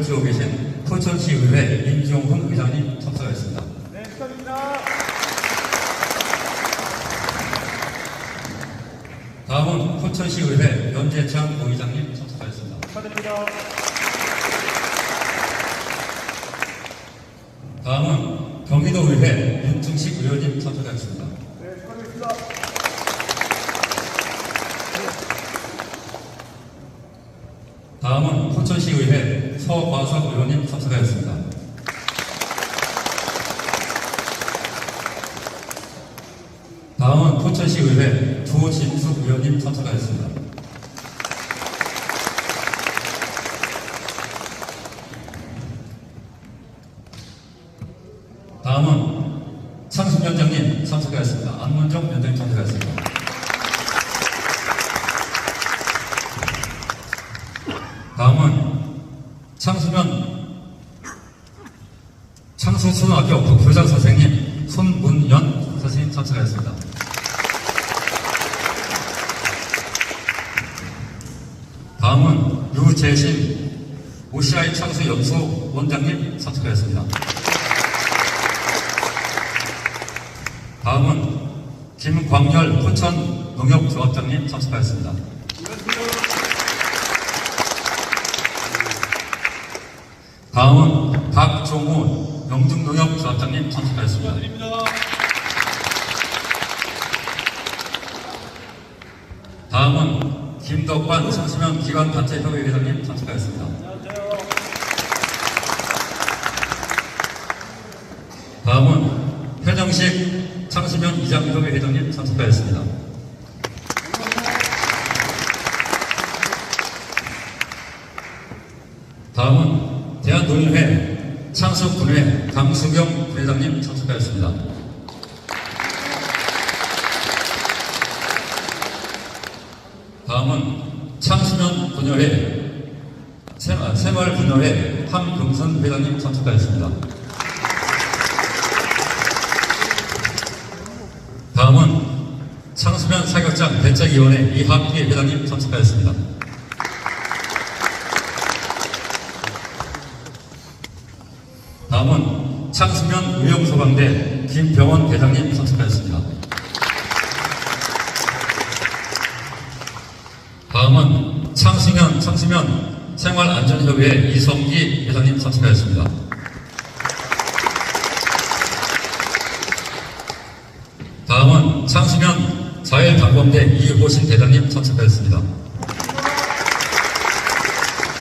거치고 계신 포천시의회 임종훈 의장님 참석하였습니다. 네, 축하드립니다. 다음은 포천시의회 연재창 부의장님 참석하였습니다. 축하드립니다. 다음은 경기도의회 윤중식 의원님 참석하였습니다. 네, 축하드립니다. 다음은 포천시의회 서과석 의원님 참석하였습니다. 다음은 포천시의회 조진숙 의원님 참석하였습니다. 다음은 창순 위원장님 참석하였습니다. 안문정 위원장님 참석하였습니다. 다음은 창수면 창수초등학교 교장 선생님 손문연 선생님 참석하였습니다. 다음은 유재신 OCI 창수 연수 원장님 참석하였습니다. 다음은 김광열 포천 농협조합장님 참석하였습니다. 다음은 박종훈 영등농협 조합장님 참석하였습니다. 축하드립니다. 다음은 김덕관 청소년 기관단체협의 회장님 참석하였습니다. 다음은 회정식 창수면 이장협의 회장님 참석하였습니다. 다음은 대한노인회 창수군회 강수경 회장님 참석하였습니다. 다음은 창수면 분여회 새- 아, 새마을 분여회 함금선 회장님 참석하였습니다. 다음은 창수면 사격장 대책위원회 이학기 회장님 참석하였습니다. 다음은 창수면 의용소방대 김병원 대장님 참석하였습니다. 다음은 창수면 창수면 생활안전협의회 이성기 회장님 참석하였습니다. 다음은 창수면 자율방범대 이호신 대장님 참석하였습니다.